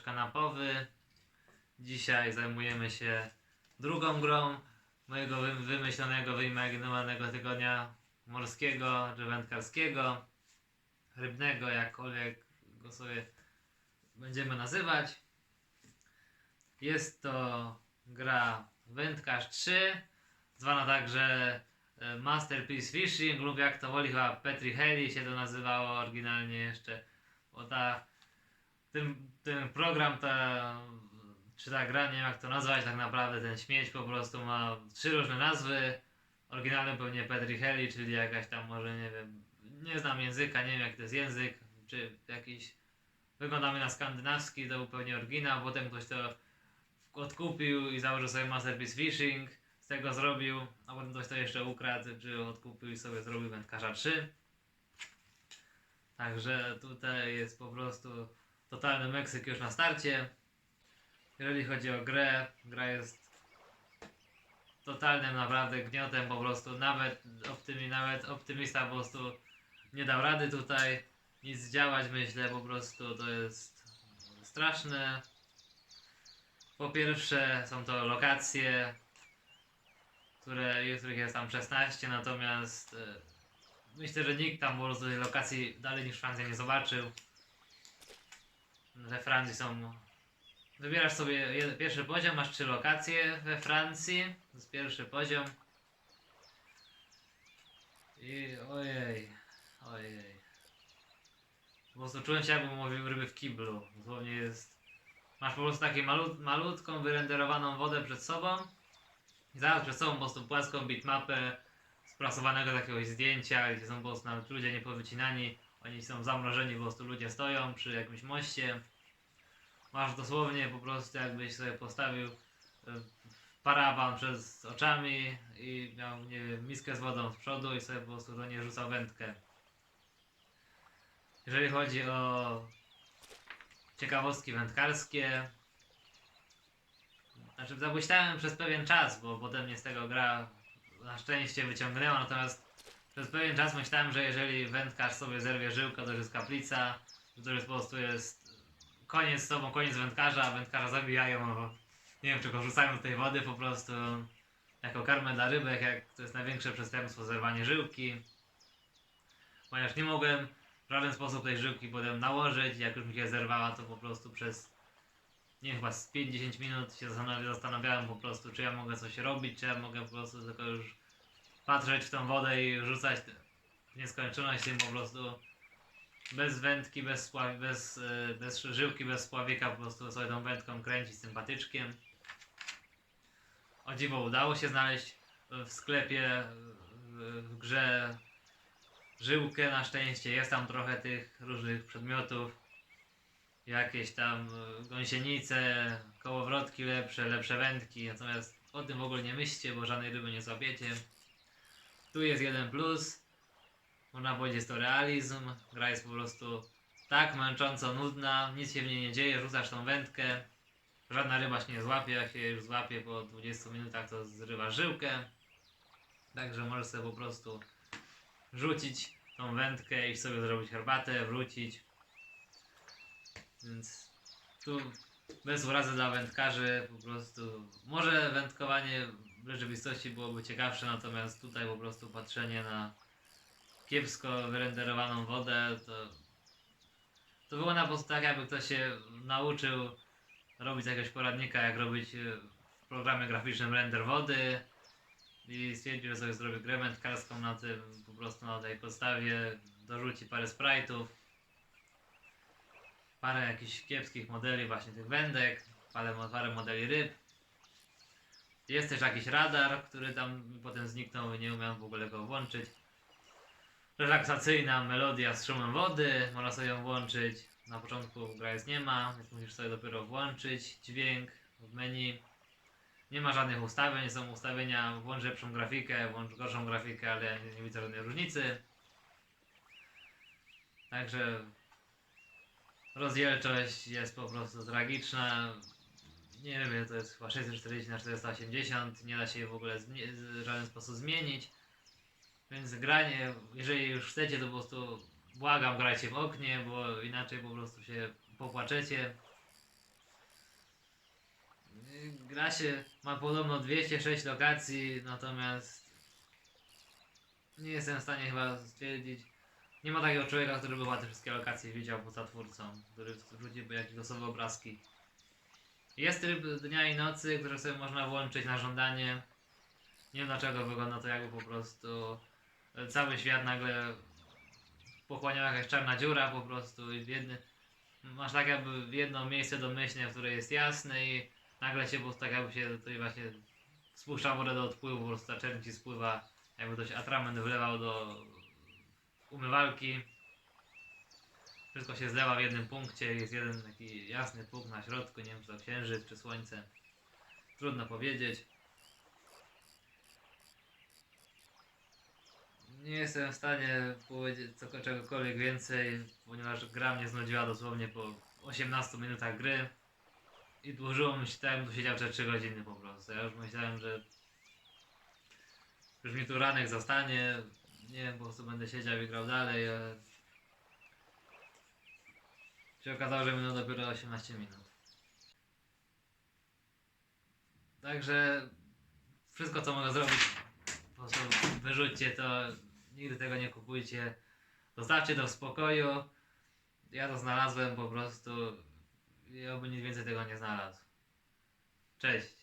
kanapowy. Dzisiaj zajmujemy się drugą grą mojego wy- wymyślonego, wyimaginowanego tygodnia morskiego czy wędkarskiego, rybnego, jakkolwiek go sobie będziemy nazywać. Jest to gra Wędkarz 3, zwana także e, Masterpiece Fishing lub jak to woli chyba Petri Heli się to nazywało oryginalnie jeszcze, bo ta ten, ten program, ta, czy ta gra, nie wiem jak to nazwać tak naprawdę, ten śmieć po prostu ma trzy różne nazwy. Oryginalny pewnie Petri Heli, czyli jakaś tam może, nie wiem, nie znam języka, nie wiem jak to jest język, czy jakiś, wygląda mi na skandynawski, to był pewnie oryginał, potem ktoś to odkupił i założył sobie Masterpiece Fishing, z tego zrobił, a potem ktoś to jeszcze ukradł, czy odkupił i sobie zrobił Wędkarza 3. Także tutaj jest po prostu totalny Meksyk już na starcie. Jeżeli chodzi o grę, gra jest totalnym naprawdę gniotem po prostu. Nawet, optymi, nawet optymista po prostu nie dał rady tutaj nic zdziałać. Myślę po prostu to jest straszne. Po pierwsze są to lokacje, które, których jest tam 16, natomiast e, myślę, że nikt tam po prostu tej lokacji dalej niż Francja nie zobaczył. We Francji są. Wybierasz sobie jed- pierwszy poziom, masz trzy lokacje we Francji. To jest pierwszy poziom. I ojej, ojej. Po prostu czułem się jakbym łowił ryby w kiblu. Dosłownie jest. Masz po prostu taką malut, malutką, wyrenderowaną wodę przed sobą. I zaraz przed sobą po prostu płaską bitmapę sprasowanego z jakiegoś zdjęcia, gdzie są po prostu nawet ludzie niepowycinani. Oni są zamrożeni, po prostu ludzie stoją przy jakimś moście. Masz dosłownie po prostu jakbyś sobie postawił e, parawan przez oczami i miał, nie wiem, miskę z wodą z przodu i sobie po prostu do niej rzucał wędkę. Jeżeli chodzi o ciekawostki wędkarskie, znaczy zamyślałem przez pewien czas, bo potem mnie z tego gra na szczęście wyciągnęła, natomiast przez pewien czas myślałem, że jeżeli wędkarz sobie zerwie żyłkę, to jest kaplica, to już po prostu jest koniec z tobą, koniec wędkarza, a wędkarza zabijają, albo nie wiem, czy go rzucają tej wody po prostu jako karmę dla rybek, jak to jest największe przestępstwo, zerwanie żyłki. Ponieważ nie mogłem w żaden sposób tej żyłki potem nałożyć, jak już mi się zerwała, to po prostu przez nie wiem, chyba z 5-10 minut się zastanawi- zastanawiałem po prostu, czy ja mogę coś robić, czy ja mogę po prostu tylko już patrzeć w tą wodę i rzucać w nieskończoność tym po prostu bez wędki, bez, bez, e, bez żyłki, bez spławika, po prostu sobie tą wędką kręcić z tym patyczkiem. O dziwo udało się znaleźć w sklepie, w, grze żyłkę, na szczęście jest tam trochę tych różnych przedmiotów. Jakieś tam e, gąsienice, kołowrotki lepsze, lepsze wędki, natomiast o tym w ogóle nie myślcie, bo żadnej ryby nie złapiecie. Tu jest jeden plus, można powiedzieć, to realizm. Gra jest po prostu tak męcząco nudna, nic się w niej nie dzieje, rzucasz tą wędkę, żadna ryba się nie złapie, jak się już złapie po 20 minutach, to zrywa żyłkę. Także możesz sobie po prostu rzucić tą wędkę i sobie zrobić herbatę, wrócić. Więc tu bez urazy dla wędkarzy po prostu może wędkowanie w rzeczywistości byłoby ciekawsze, natomiast tutaj po prostu patrzenie na kiepsko wyrenderowaną wodę, to to było na prostu tak, jakby ktoś się nauczył robić jakiegoś poradnika, jak robić e, w programie graficznym render wody i stwierdził, że sobie zrobi grę wędkarską na tym, po prostu na tej podstawie dorzuci parę sprite'ów, parę jakichś kiepskich modeli właśnie tych wędek, parę, parę modeli ryb. Jest też jakiś radar, który tam potem zniknął i nie umiałem w ogóle go włączyć relaksacyjna melodia z szumem wody, można sobie ją włączyć. Na początku gra jest nie ma, więc musisz sobie dopiero włączyć dźwięk w menu. Nie ma żadnych ustawień, są ustawienia, włącz lepszą grafikę, włącz gorszą grafikę, ale nie, nie widzę żadnej różnicy. Także rozdzielczość jest po prostu tragiczna. Nie wiem, to jest chyba 640 na 480 nie da się jej w ogóle w żaden sposób zmienić. Więc granie, jeżeli już chcecie, to po prostu błagam, grajcie w oknie, bo inaczej po prostu się popłaczecie. Gra się ma podobno 206 lokacji, natomiast nie jestem w stanie chyba stwierdzić. Nie ma takiego człowieka, który by te wszystkie lokacje widział poza twórcą, który wrzuciłby jakieś losowe obrazki. Jest tryb dnia i nocy, który sobie można włączyć na żądanie. Nie wiem dlaczego wygląda to jakby po prostu cały świat nagle pochłaniała jakaś czarna dziura po prostu i w jedny, masz tak jakby jedno miejsce domyślne, w które jest jasne i nagle się po prostu tak jakby się tutaj właśnie spuszcza wodę do odpływu, po prostu ta czerń ci spływa, jakby ktoś atrament wlewał do umywalki. Wszystko się zlewa w jednym punkcie, jest jeden taki jasny punkt na środku, nie wiem czy to księżyc czy słońce. Trudno powiedzieć. Nie jestem w stanie powiedzieć czegokolwiek więcej, ponieważ gra mnie znudziła dosłownie po 18 minutach gry. I dłużyło mi się tak, jakbym tu siedział przez 3 godziny po prostu. Ja już myślałem, że już mi tu ranek zostanie. Nie wiem, po prostu będę siedział i grał dalej, ale się okazało, że minęło dopiero 18 minut. Także wszystko co mogę zrobić, po prostu wyrzućcie to, nigdy tego nie kupujcie. Zostawcie to w spokoju. Ja to znalazłem po prostu i oby nic więcej tego nie znalazł. Cześć.